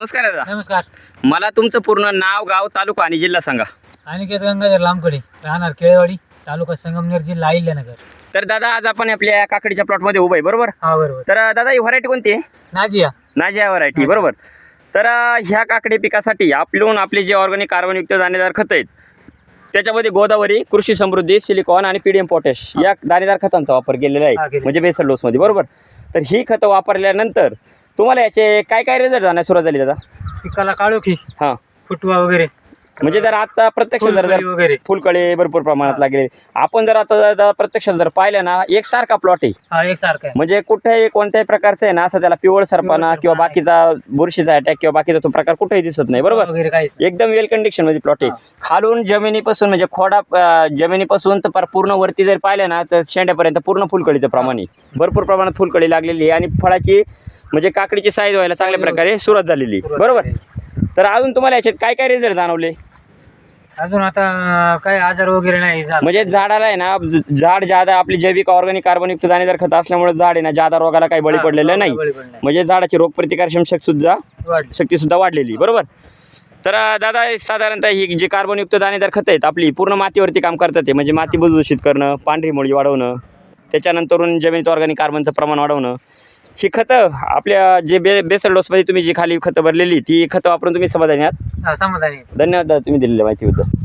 नमस्कार दादा. नमस्कार. मला तुमचं पूर्ण नाव गाव तालुका आणि जिल्हा सांगा. अनिकेत गंगाधर लांबकडे राहणार केळेवाडी तालुका संगमनेर जिल्हा अहिल्यानगर. तर दादा आज आपण आपल्या काकडीच्या प्लॉटमध्ये उभं आहे बरोबर? हा बरोबर. तर अं, दादा ही व्हरायटी कोणती आहे? नाजिया. नाजिया व्हरायटी बरोबर. तर अं, ह्या काकडी पिकासाठी आपलून आपले जे ऑर्गॅनिक कार्बनयुक्त दाणेदार खतं आहेत त्याच्यामध्ये गोदावरी कृषी समृद्धी सिलिकॉन आणि पीडीएम पोटॅश या दाणेदार खतांचा वापर केलेला हा, आहे. केलेला. म्हणजे बेसल डोसमध्ये बरोबर? तर ही खतं वापरल्यानंतर तुम्हाला याचे काय काय रिझल्ट जाण्यास सुरुवात झाली दादा? पिकाला काळोखी हां. फुटवा वगैरे. म्हणजे जर आता प्रत्यक्ष जर फुलकळी वगैरे. फुलकळे भरपूर प्रमाणात लागले. आपण जर आता जर प्रत्यक्षात जर पाहिलं ना एकसारखा प्लॉट आहे. हा एक सारखा आहे. म्हणजे कुठेही कोणत्याही प्रकारचं आहे ना असं त्याला पिवळ सरपाना किंवा. बाकीचा बुरशीचा अटॅक किंवा बाकीचा तो प्रकार कुठेही दिसत नाही बरोबर? वगैरे काहीच नाही. एकदम वेल कंडिशनमध्ये प्लॉट आहे. खालून जमिनीपासून म्हणजे खोडा अं, जमिनीपासून तर पार पूर्ण वरती जर पाहिलं ना तर शेंड्यापर्यंत पूर्ण फुलकळीचं प्रमाण आहे. भरपूर प्रमाणात फुलकळी लागलेली आहे आणि फळाची म्हणजे काकडीची साईज व्हायला चांगल्या प्रकारे सुरुवात झालेली. बरोबर? तर अजून तुम्हाला याच्यात काय काय रिझल्ट जाणवले? अजून आता काय आजार वगैरे नाही. म्हणजे झाडाला आहे ना झाड ज्यादा आपली जैविक ऑर्गॅनिक कार्बनयुक्त दाणेदार खत असल्यामुळे झाड आहे ना ज्यादा रोगाला काही बळी पडलेलं नाही. म्हणजे झाडाची रोगप्रतिकार क्षमता सुद्धा. शक्ती सुद्धा वाढलेली. बरोबर? तर दादा साधारणतः ही जी कार्बनयुक्त दाणेदार खतं आहेत आपली पूर्ण मातीवरती काम करतात ते. म्हणजे माती भुसभुशीत करणं पांढरी मुळी वाढवणं त्याच्यानंतरून जमिनीत ऑर्गॅनिक कार्बनचं प्रमाण वाढवणं. ही खतं आपल्या जे बे बेसल डोसमध्ये तुम्ही जी खाली खतं भरलेली ती खतं वापरून तुम्ही समाधानी आहात समाधानी. धन्यवाद दादा तुम्ही दिलेल्या माहितीबद्दल